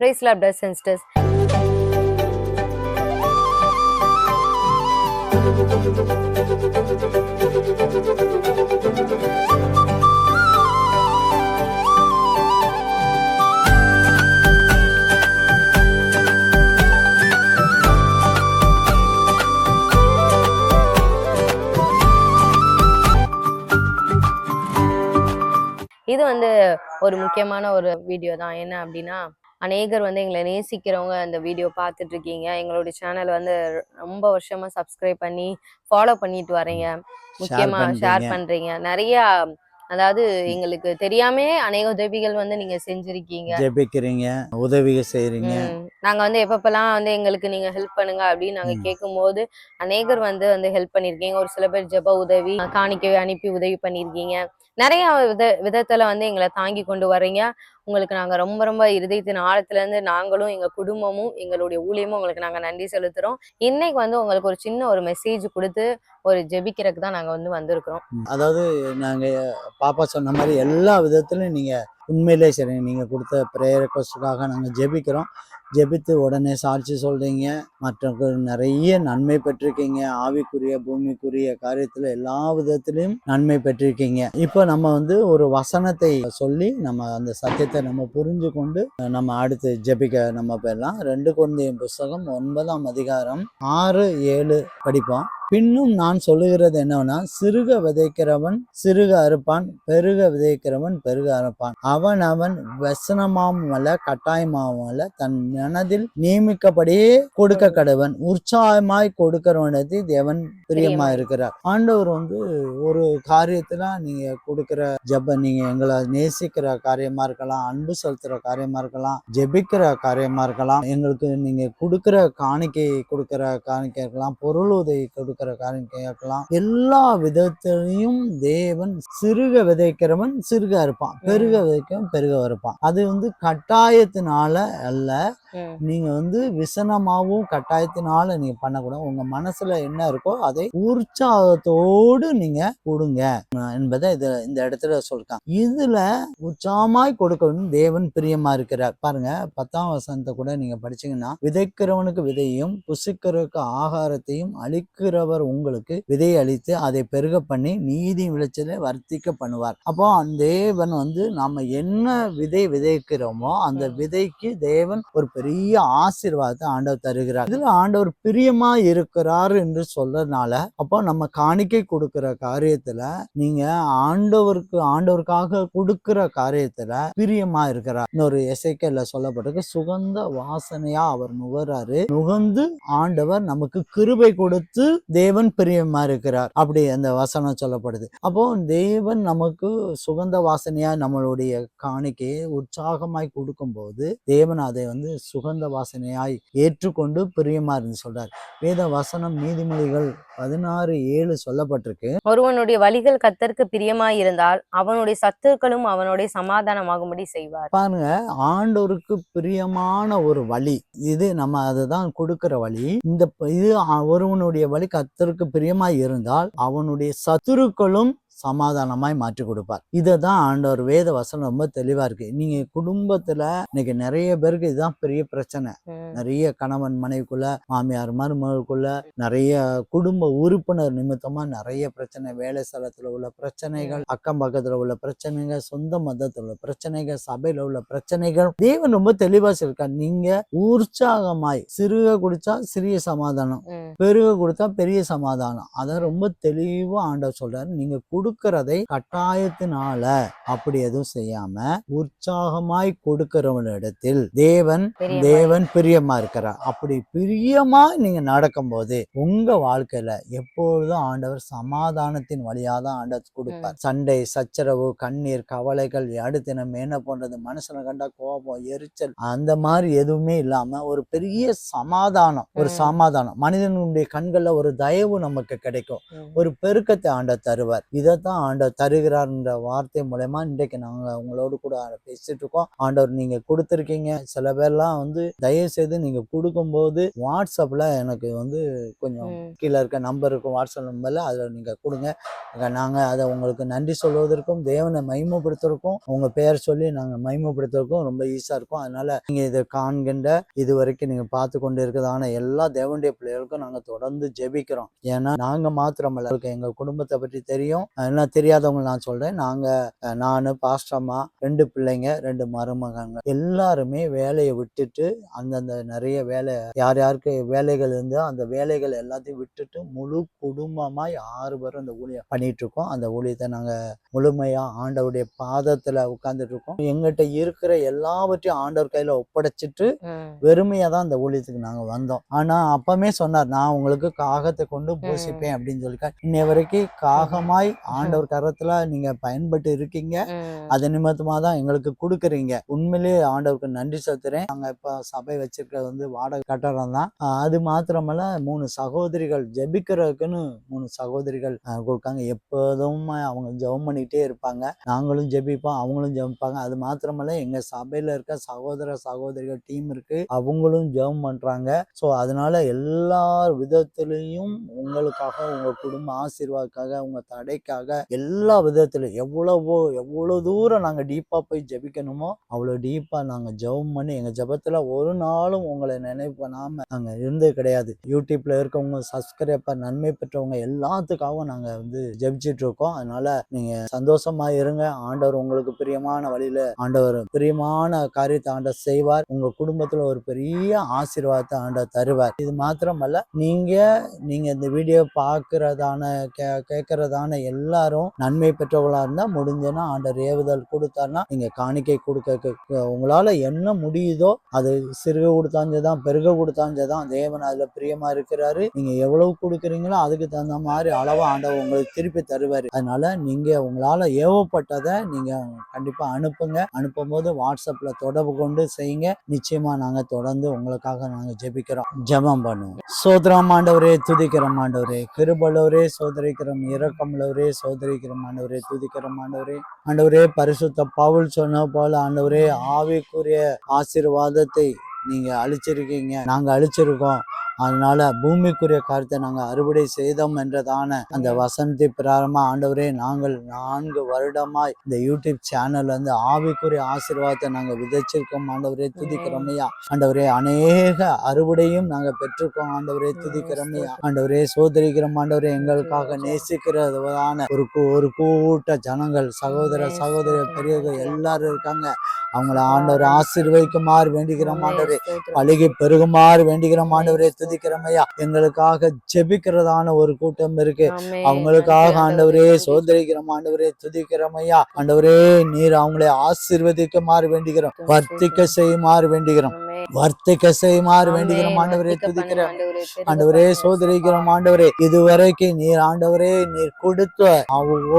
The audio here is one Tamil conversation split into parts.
பிரைஸ் லாப் டஸ் அண்ட் இது வந்து ஒரு முக்கியமான ஒரு வீடியோ தான். என்ன அப்படின்னா அநேகர் வந்து எங்களை நேசிக்கிறவங்க அந்த வீடியோ பார்த்துட்டு இருக்கீங்க எங்களுடைய சேனல் வந்து ரொம்ப வருஷமா சப்ஸ்கிரைப் பண்ணி ஃபாலோ பண்ணிட்டு வரீங்க முக்கியமா ஷேர் பண்றீங்க. நிறைய அதாவது எங்களுக்கு தெரியாமே அநேக உதவிகள் வந்து நீங்க செஞ்சிருக்கீங்க. ஜெபிக்கிறீங்க உதவிகள் செய்றீங்க. ம். நாங்க வந்து எப்பப்பெல்லாம் வந்து எங்களுக்கு நீங்க ஹெல்ப் பண்ணுங்க அப்படின்னு நாங்க ம். கேட்கும்போது அநேகர் வந்து வந்து ஹெல்ப் பண்ணிருக்கீங்க. ஒரு சில பேர் ஜெப உதவி காணிக்கை அனுப்பி உதவி பண்ணிருக்கீங்க. நிறைய வித விதத்துல வந்து எங்களை தாங்கி கொண்டு வர்றீங்க. உங்களுக்கு நாங்க ரொம்ப ரொம்ப இருதயத்தின் ஆழத்துல இருந்து நாங்களும் எங்க குடும்பமும் எங்களுடைய ஊழியமும் உங்களுக்கு நாங்க நன்றி செலுத்துறோம். இன்னைக்கு வந்து உங்களுக்கு ஒரு சின்ன ஒரு மெசேஜ் கொடுத்து ஒரு ஜெபிக்கிறதுக்கு தான் நாங்க வந்து வந்திருக்கிறோம். அதாவது நாங்க பாப்பா சொன்ன மாதிரி எல்லா விதத்திலும் நீங்க உண்மையிலே சரி நீங்கள் கொடுத்த ப்ரேயர் ரெக்வஸ்டுக்காக நாங்கள் ஜெபிக்கிறோம். ஜெபித்து உடனே சாட்சி சொல்கிறீங்க மற்றவர்கள் நிறைய நன்மை பெற்றிருக்கீங்க. ஆவிக்குரிய பூமிக்குரிய காரியத்தில் எல்லா விதத்திலையும் நன்மை பெற்றிருக்கீங்க. இப்போ நம்ம வந்து ஒரு வசனத்தை சொல்லி நம்ம அந்த சத்தியத்தை நம்ம புரிஞ்சு கொண்டு நம்ம அடுத்து ஜெபிக்க நம்ம போயிடலாம். ரெண்டு குழந்தையும் புஸ்தகம் ஒன்பதாம் அதிகாரம் ஆறு ஏழு படிப்போம். பின்னும் நான் சொல்லுகிறது என்னவென்னா சிறுக விதைக்கிறவன் சிறுக அறுப்பான் பெருக விதைக்கிறவன் பெருக அறுப்பான். அவன் அவன் வசனமாவும் அல்ல கட்டாயமாவும் அல்ல தன் மனதில் நியமிக்கப்படியே கொடுக்க கடவன். உற்சாகமாய் கொடுக்கிறவனது தேவன் பிரியமா இருக்கிறார். ஆண்டவர் வந்து ஒரு காரியத்துல நீங்க கொடுக்கிற ஜெப நீங்க எங்களை நேசிக்கிற காரியமா இருக்கலாம் அன்பு செலுத்துற காரியமா இருக்கலாம் ஜெபிக்கிற காரியமா இருக்கலாம் எங்களுக்கு நீங்க கொடுக்கிற காணிக்கை கொடுக்கிற காணிக்கை இருக்கலாம் பொருள் உதவி கொடுக்கிற காணிக்கை இருக்கலாம் எல்லா விதத்திலையும் தேவன் சிறுக விதைக்கிறவன் சிறுக இருப்பான். பெருக விதைக்கிறவன் பெருக இருப்பான் அது வந்து கட்டாயத்தினால அல்ல. நீங்க வந்து விசனமாவும் கட்டாயத்தினால நீங்க பண்ணக்கூடாது. உங்க மனசுல என்ன இருக்கோ அதை உற்சாகத்தோடு நீங்க கொடுங்க. என்பதை இது இந்த இடத்துல சொல்லிருக்காங்க. இதுல உற்சாகமாய் கொடுக்கணும். தேவன் பிரியமா இருக்கிறார். பாருங்க பத்தாம் வசனத்தை கூட நீங்க படிச்சீங்கன்னா விதைக்கிறவனுக்கு விதையும் புசிக்கிறவருக்கு ஆகாரத்தையும் அளிக்கிறவர் உங்களுக்கு விதை அளித்து அதை பெருக பண்ணி நீதி விளைச்சலை வர்த்திக்க பண்ணுவார். அப்போ அந்த தேவன் வந்து நாம என்ன விதை விதைக்கிறோமோ அந்த. விதைக்கு தேவன் ஒரு பெரிய ஆசீர்வாதத்தை ஆண்டவர் தருகிறார். இதுல ஆண்டவர் பிரியமா இருக்கிறார் என்று சொல்றதுனால அப்போ நம்ம காணிக்கை கொடுக்கிற காரியத்துல நீங்க ஆண்டவருக்கு ஆண்டவருக்காக கொடுக்கிற காரியத்துல பிரியமா இருக்கிறார். இன்னொரு எசைக்கல்ல சொல்லப்பட்டிருக்கு சுகந்த வாசனையா அவர் நுகர்றாரு நுகர்ந்து ஆண்டவர் நமக்கு கிருபை கொடுத்து தேவன் பிரியமா இருக்கிறார். அப்படி அந்த வசனம் சொல்லப்படுது. அப்போ தேவன் நமக்கு சுகந்த வாசனையா நம்மளுடைய காணிக்கையை உற்சாகமாய் கொடுக்கும்போது தேவன் அதை வந்து சுகந்த வாசனையாய் ஏற்றுக்கொண்டு பிரியமா இருந்து சொல்றார். வேத வசனம் நீதிமொழிகள் பதினாறு ஏழு சொல்லப்பட்டிருக்கு. ஒருவனுடைய வழிகள் கத்தருக்கு பிரியமாய் இருந்தால் அவனுடைய சத்துருக்களும் அவனுடைய சமாதானமாகும்படி செய்வார். பாருங்க ஆண்டவருக்கு பிரியமான ஒரு வழி இது நம்ம அதை தான் கொடுக்கிற வழி. இந்த இது ஒருவனுடைய வழி கத்தருக்கு பிரியமாய் இருந்தால் அவனுடைய சத்துருக்களும் சமாதானமாய் மாற்றி கொடுப்பார். இதை தான் ஆண்டவர் வேத வசனம் ரொம்ப தெளிவா இருக்கு. நீங்க குடும்பத்துல இன்னைக்கு நிறைய பேருக்கு இதுதான் பெரிய பிரச்சனை. நிறைய கணவன் மனைவிக்குள்ள மாமியார் மருமகளுக்குள்ள நிறைய குடும்ப உறுப்பினர் நிமித்தமா நிறைய பிரச்சனை. வேலை ஸ்தலத்துல உள்ள பிரச்சனைகள் அக்கம் பக்கத்துல உள்ள பிரச்சனைகள் சொந்த மதத்துல உள்ள பிரச்சனைகள் சபையில உள்ள பிரச்சனைகள். தேவன் ரொம்ப தெளிவா சொல்லிருக்கார். நீங்க உற்சாகமாய் சிறுக குடிச்சா சிறிய சமாதானம். பெருக கொடுத்தா பெரிய சமாதானம். அதை ரொம்ப தெளிவா ஆண்டவர் சொல்றாரு. நீங்க கொடுக்கறதை கட்டாயத்தினால அப்படி எதுவும் செய்யாம உற்சாகமாய் கொடுக்கிறவனிடத்தில் தேவன். தேவன் பிரியமா இருக்கிறார் அப்படி பிரியமா நீங்க நடக்கும்போது உங்க வாழ்க்கையில எப்பொழுதும் ஆண்டவர் சமாதானத்தின் வழியா தான் ஆண்டவர் கொடுப்பார் சண்டை சச்சரவு கண்ணீர் கவலைகள் அடுத்து நம்ம என்ன பண்றது மனுஷனை கண்டா கோபம் எரிச்சல் அந்த மாதிரி எதுவுமே இல்லாம ஒரு பெரிய சமாதானம் ஒரு. சமாதானம் மனிதனுடைய கண்கள்ல ஒரு தயவு நமக்கு கிடைக்கும். ஒரு பெருக்கத்தை ஆண்டவர் தருவார் இதை தான் ஆண்டவர் தருகிறார்ன்ற வார்த்தை மூலயமா இன்றைக்கு நாங்கள் உங்களோடு கூட பேசிட்டு இருக்கோம். ஆண்டவர் நீங்க கொடுத்துருக்கீங்க. சில பேர்லாம் வந்து தயவு செய்து நீங்க கொடுக்கும்போது வாட்ஸ்அப்ல எனக்கு வந்து கொஞ்சம். கீழே இருக்க நம்பர் இருக்கும். வாட்ஸ்அப் நம்பர்ல அதில் நீங்க கொடுங்க. அங்க நாங்க அதை உங்களுக்கு நன்றி சொல்வதற்கும் தேவனை மகிமைப்படுத்துறதுக்கும் உங்க பெயர் சொல்லி நாங்க மகிமைப்படுத்துறதுக்கும் ரொம்ப ஈஸியா இருக்கும். அதனால நீங்க இதை காண்கின்ற இது வரைக்கும் நீங்க பார்த்து கொண்டு இருக்கிறதான எல்லா தேவனுடைய பிள்ளைகளுக்கும் நாங்க தொடர்ந்து ஜெபிக்கிறோம். ஏன்னா நாங்க மாத்திரமல்ல உங்களுக்கு எங்க குடும்பத்தை பற்றி தெரியும். அதெல்லாம் தெரியாதவங்க நான் சொல்றேன். நாங்க நானு பாஸ்டம்மா ரெண்டு பிள்ளைங்க ரெண்டு மருமகங்க எல்லாருமே வேலையை விட்டுட்டு அந்தந்த நிறைய வேலை யார் யாருக்கு வேலைகள் இருந்தோ அந்த வேலைகள் எல்லாத்தையும் விட்டுட்டு முழு குடும்பமாய் ஆறு பேரும் அந்த ஊழியம் பண்ணிட்டு இருக்கோம் அந்த ஊழியத்தை நாங்க முழுமையா ஆண்டவருடைய பாதத்துல உட்கார்ந்துட்டு இருக்கோம் எங்கிட்ட இருக்கிற எல்லாவற்றையும் ஆண்டவர் கையில ஒப்படைச்சிட்டு ம். வெறுமையா தான் அந்த ஊழியத்துக்கு நாங்க வந்தோம். ஆனா அப்பமே சொன்னார் நான் உங்களுக்கு காகத்தை கொண்டு பூசிப்பேன் அப்படின்னு சொல்லிக்க இன்னை வரைக்கும் காகமாய் ஆண்டவர் கரத்துல நீங்க பயன்பட்டு இருக்கீங்க. அது நிமித்தமா தான் எங்களுக்கு கொடுக்குறீங்க. உண்மையிலேயே ஆண்டவருக்கு நன்றி செலுத்துறேன். நாங்க இப்ப சபை வச்சிருக்கிறது வந்து வாடகை கட்டடம் தான். அது மாத்திரமல்ல மூணு சகோதரிகள் ஜெபிக்கிறதுக்குன்னு மூணு சகோதரிகள் கொடுக்காங்க. எப்போதும் அவங்க ஜெபம் பண்ணிக்கிட்டே இருப்பாங்க. நாங்களும் ஜெபிப்போம் அவங்களும் ஜெபிப்பாங்க. அது மாத்திரமல்ல எங்க சபையில இருக்க சகோதர சகோதரிகள் டீம் இருக்கு. அவங்களும் ஜெபம் பண்றாங்க. ஸோ அதனால எல்லா விதத்திலையும் உங்களுக்காக உங்க குடும்ப ஆசீர்வாதக்காக உங்க தடைக்காக எல்லா விதத்திலும் எவ்வளவோ எவ்வளோ தூரம் நாங்கள் டீப்பாக போய் ஜெபிக்கணுமோ அவ்வளோ டீப்பாக நாங்கள் ஜெபம் பண்ணி எங்கள் ஜபத்தில் ஒரு நாளும் உங்களை நினைவு பண்ணாமல் நாங்கள் இருந்தது கிடையாது. யூடியூப்பில் இருக்கவங்க சப்ஸ்கிரைபர் நன்மை பெற்றவங்க எல்லாத்துக்காகவும் நாங்கள் வந்து ஜபிச்சுட்டு இருக்கோம். அதனால நீங்கள் சந்தோஷமா இருங்க. ஆண்டவர் உங்களுக்கு பிரியமான வழியில் ஆண்டவர் பிரியமான காரியத்தை ஆண்டவர் செய்வார். உங்கள் குடும்பத்தில் ஒரு பெரிய ஆசீர்வாதத்தை ஆண்டவர் தருவார். இது மாத்திரமல்ல நீங்கள் நீங்கள் இந்த வீடியோ பார்க்குறதான கே கேட்குறதான எல்லா எல்லாரும் நன்மை பெற்றவங்களா இருந்தா முடிஞ்சனா ஆண்டர் ஏவுதல் கொடுத்தாருன்னா நீங்க காணிக்கை கொடுக்க உங்களால என்ன முடியுதோ அது சிறுக கொடுத்தாஞ்சதான் பெருக கொடுத்தாஞ்சதான் தேவன் அதுல பிரியமா இருக்கிறாரு. நீங்க எவ்வளவு கொடுக்குறீங்களோ அதுக்கு தகுந்த மாதிரி அளவா ஆண்டவர் உங்களுக்கு திருப்பி தருவாரு. அதனால நீங்க உங்களால ஏவப்பட்டதை நீங்க கண்டிப்பா அனுப்புங்க. அனுப்பும் போது வாட்ஸ்அப்ல தொடர்பு கொண்டு செய்யுங்க. நிச்சயமா நாங்க தொடர்ந்து உங்களுக்காக நாங்க ஜெபிக்கிறோம். ஜெபம் பண்ணுவோம். சோதரம் ஆண்டவரே துதிக்கிற ஆண்டவரே. கிருபலவரே சோதரிக்கிறோம். இரக்கம்லவரே சோதரிக்கிறோம் ஆண்டவரே துதிக்கிறோம் ஆண்டவரே ஆண்டவரே பரிசுத்த பவுல் சொன்ன போல ஆண்டவரே ஆவிக்குரிய ஆசீர்வாதத்தை நீங்க அழிச்சிருக்கீங்க நாங்க அழிச்சிருக்கோம் அதனால பூமிக்குரிய காரியத்தை நாங்க அறுவடை செய்தோம் என்றதான அந்த வசனத்தை பிராரமா ஆண்டவரே நாங்கள் நான்கு வருடமாய் இந்த யூடியூப் சேனல்ல இருந்து ஆவிக்குரிய ஆசீர்வாதத்தை நாங்க விதைச்சிருக்கோம். ஆண்டவரே துதிக்கிறோமையா ஆண்டவரே அநேக அறுவடையும் நாங்க பெற்றிருக்கோம். ஆண்டவரே துதிக்கிறோமையா ஆண்டவரே சோதரிக்கிறோம். ஆண்டவரே எங்களுக்காக நேசிக்கிறதான ஒரு ஒரு கூட்ட ஜனங்கள் சகோதர சகோதர பெரியவர்கள் எல்லாரும் இருக்காங்க. அவங்கள ஆண்டவர் ஆசீர்வதிக்குமாறு வேண்டிக்கிறோம் ஆண்டவரே. பழகி பெருகுமாறு வேண்டிக்கிறோம் ஆண்டவரே. துதிக்கிறோமையா எங்களுக்காக ஜெபிக்கிறதான ஒரு கூட்டம் இருக்கு. அவங்களுக்காக ஆண்டவரே சோதரிக்கிறோம் ஆண்டவரே. துதிக்கிறோமையா ஆண்டவரே நீர் அவங்களை ஆசீர்வதிக்குமாறு வேண்டிக்கிறோம் வர்த்திக்க செய்யுமாறு வேண்டிக்கிறோம் வர்த்திக்க செய்யுமாறு வேண்டிக்கிறோம் ஆண்டவரே துதிக்கிறோம். ஆண்டவரே சோதரிக்கிறோம். ஆண்டவரே இதுவரைக்கும் நீர் ஆண்டவரே நீர் கொடுத்த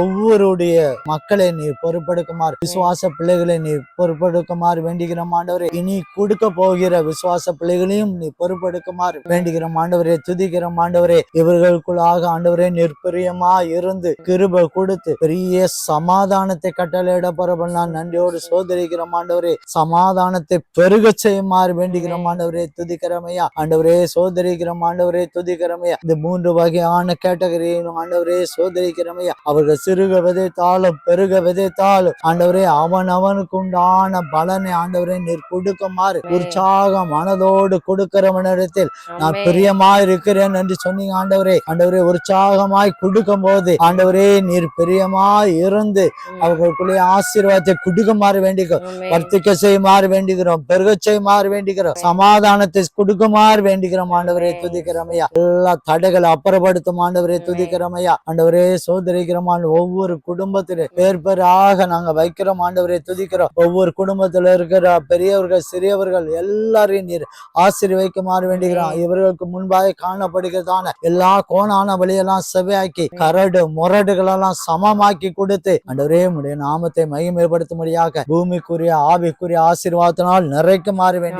ஒவ்வொருடைய மக்களை நீர் பொறுப்பெடுக்குமாறு விசுவாச பிள்ளைகளை நீர் பொறுப்பெடுக்குமாறு வேண்டுகிறோம். ஆண்டவரே இனி கொடுக்க போகிற விசுவாச பிள்ளைகளையும் நீ பொறுப்பெடுக்குமாறு வேண்டுகிறோம். ஆண்டவரே துதிக்கிறோம். ஆண்டவரே இவர்களுக்குள்ளாக ஆண்டவரே நிற்பிரியமா இருந்து கிருப கொடுத்து பெரிய சமாதானத்தை கட்டளையிட பரவல் நான் நன்றியோடு சோதரிக்கிறோம். ஆண்டவரே சமாதானத்தை பெருகச் செய்யுமாறு வேண்டுகிறோம். ஆண்டவரே துதிக்கிறமையா? ஆண்டவரே சோதரிக்கிறோம். ஆண்டவரே துதிக்கிறமையா? இந்த மூன்று வகையான கேட்டகரியிலும் ஆண்டவரே சோதரிக்கிறமையா? அவர்கள் சிறுக விதைத்தாலும் பெருக விதைத்தாலும் ஆண்டவரே அவன் அவனுக்கு உண்டான பலனை ஆண்டவரே நீர் கொடுக்குமாறு உற்சாக மனதோடு கொடுக்கிறவனிடத்தில் நான் பிரியமா இருக்கிறேன் என்று சொன்னீங்க ஆண்டவரே. ஆண்டவரே உற்சாகமாய் கொடுக்கும் போது ஆண்டவரே நீர் பிரியமாய் இருந்து அவர்களுக்குள்ளே ஆசீர்வாதத்தை கொடுக்குமாறு வேண்டிக்கோ வர்த்திக்க செய்யுமாறு வேண்டுகிறோம். பெருக செய்யுமாறு வேண்டுகிறோம். சமாதானத்தை கொடுக்குமாறு வேண்டுகிறோம். ஆண்டவரே துதிக்கிறமையா. எல்லா தடைகளை அப்புறப்படுத்தும். ஆண்டவரே துதிக்கிறமையா. ஆண்டவரே சோதரிக்கிறோம். ஒவ்வொரு குடும்பத்திலே பேர் பேராக நாங்க வைக்கிறோம். ஆண்டவரே துதிக்கிறோம். ஒவ்வொரு குடும்பத்துல இருக்கிற பெரியவர்கள் சிறியவர்கள் எல்லாரையும் நீர் ஆசீர்வைக்குமாறு வேண்டுகிறோம். இவர்களுக்கு முன்பாக காணப்படுகிறதான எல்லா கோணான வழியெல்லாம் செவையாக்கி கரடு முரடுகளெல்லாம் சமமாக்கி கொடுத்து ஆண்டவரே உடைய நாமத்தை மகிமைப்படுத்தும்படியாக பூமிக்குரிய ஆவிக்குரிய ஆசீர்வாதத்தினால் நிறைக்குமாறு வேண்டி ஜெபிக்கிறோம் ஆமென். ஆண்டவரே.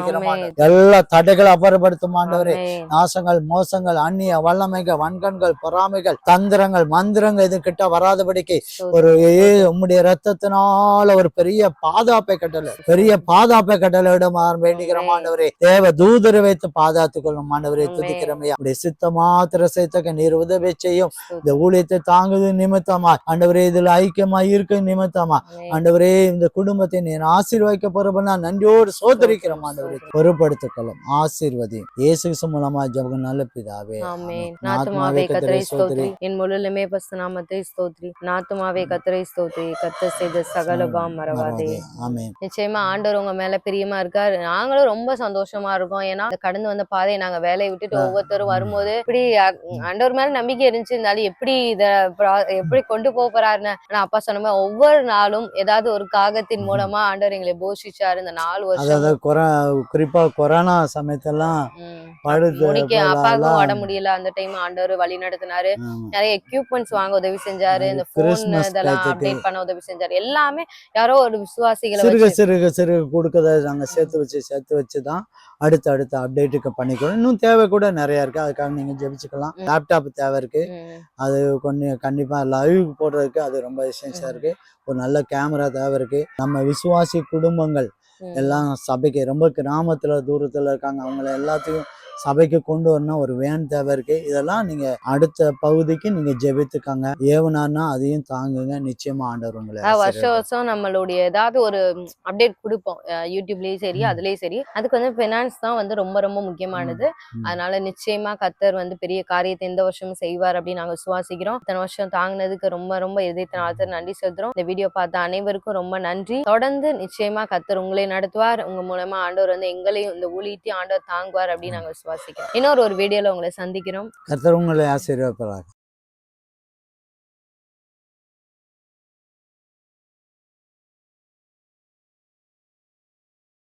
எல்லா தடைகளை அப்புறப்படுத்தும் ஆண்டவரே. நாசங்கள் மோசங்கள் அந்நிய வல்லமைகள் வன்கண்கள் பொறாமைகள் தந்திரங்கள் மந்திரங்கள் இது கிட்ட வராதபடிக்கு ஒரு உம்முடைய ரத்தத்தினால ஒரு பெரிய பாதுகாப்பை கட்டளை பெரிய பாதுகாப்பை கட்டளை விட வேண்டிக்கிறோம் ஆண்டவரே. தேவ தூதரை வைத்து பாதுகாத்துக் கொள்ளும் ஆண்டவரே. துதிக்கிறோமையா உடைய சித்த மாத்திர செய்தக்க நீர் உதவி செய்யும் இந்த. ஊழியத்தை தாங்குது நிமித்தமா? ஆண்டவரே இதுல ஐக்கியமா இருக்க நிமித்தமா. ஆண்டவரே இந்த குடும்பத்தை நீர் ஆசீர்வதிக்க போறப்ப நான் நன்றியோடு சோதரிக்கிறோம் ஆண்டவரே. பொறுப்படுத்திக் கொள்ளும் ஆசீர்வதி இயேசு மூலமா ஜபங்க நல்ல பிதாவே. நாத்துமாவே கத்தரை ஸ்தோத்ரி என் முழுலுமே பஸ்து நாமத்தை ஸ்தோத்ரி நாத்துமாவே கத்தரை ஸ்தோத்ரி கத்த செய்த சகலபாம் மறவாதே. நிச்சயமா ஆண்டவர் உங்க மேல பிரியமா இருக்காரு. நாங்களும் ரொம்ப சந்தோஷமா இருக்கோம். ஏன்னா கடந்து வந்த பாதையை நாங்க வேலையை விட்டுட்டு. ஒவ்வொருத்தரும் வரும்போது இப்படி ஆண்டவர் மேல நம்பிக்கை இருந்துச்சு இருந்தாலும் எப்படி இத எப்படி கொண்டு போறாருன்னு ஆனா அப்பா சொன்ன ஒவ்வொரு நாளும் ஏதாவது ஒரு காகத்தின் மூலமா ஆண்டவர் எங்களை போஷிச்சாரு. இந்த நாலு வருஷம் குறிப்பா கொரோனா சமயத்தெல்லாம். படுத்து அப்பாவுக்கும் உட முடியல. அந்த டைம் ஆண்டவர் வழி நடத்தினாரு. நிறைய எக்யூப்மெண்ட்ஸ் வாங்க உதவி செஞ்சாரு. இந்த போன் இதெல்லாம் அப்டேட் பண்ண உதவி செஞ்சாரு. எல்லாமே யாரோ ஒரு விசுவாசிகளை சிறுக சிறுக சிறுக கொடுக்கறத நாங்க சேர்த்து வச்சு சேர்த்து வச்சு தான் அடுத்த அடுத்த அப்டேட்டுக்கு பண்ணிக்கிறோம். இன்னும் தேவை கூட நிறைய இருக்கு. அதுக்காக நீங்க ஜெபிச்சுக்கலாம். லேப்டாப் தேவை இருக்கு. அது கொஞ்சம் கண்டிப்பா லைவ் போடுறதுக்கு அது ரொம்ப எசென்ஷியா. இருக்கு. ஒரு நல்ல கேமரா தேவை இருக்கு. நம்ம விசுவாசி குடும்பங்கள். எல்லாம் சபைக்கு ரொம்ப கிராமத்துல தூரத்துல இருக்காங்க. அவங்கள எல்லாத்தையும் சபைக்கு கொண்டு வரணும் ஒரு வேன் தேவை இருக்கு. இதெல்லாம் நீங்க அடுத்த பகுதிக்கு நீங்க ஜெபித்துக்காங்க. ஏவனார்னா அதையும் தாங்குங்க. நிச்சயமா ஆண்டவர் உங்களை அஹ் வருஷம் நம்மளுடைய ஏதாவது ஒரு அப்டேட் கொடுப்போம். யூடியூப்லயும் சரி. அதுலயும் சரி. அதுக்கு வந்து ஃபினான்ஸ் தான் வந்து ரொம்ப ரொம்ப முக்கியமானது. அதனால நிச்சயமா கத்தர் வந்து பெரிய காரியத்தை எந்த வருஷமும் செய்வார் அப்படின்னு நாங்க சுவாசிக்கிறோம் இத்தனை வருஷம் தாங்கினதுக்கு ரொம்ப ரொம்ப இதயத்தினால நன்றி செலுத்துறோம். இந்த வீடியோ பார்த்த அனைவருக்கும் ரொம்ப நன்றி. தொடர்ந்து நிச்சயமா கத்தர் உங்களை நடத்துவார். உங்க மூலமா ஆண்டவர் வந்து எங்களையும் இந்த ஊழியத்தையும் ஆண்டவர் தாங்குவார் அப்படின்னு நாங்க விசுவாசிக்கிறேன் இன்னொரு ஒரு வீடியோல உங்களை சந்திக்கிறோம். கர்த்தர் உங்களை ஆசீர்வதிப்பார்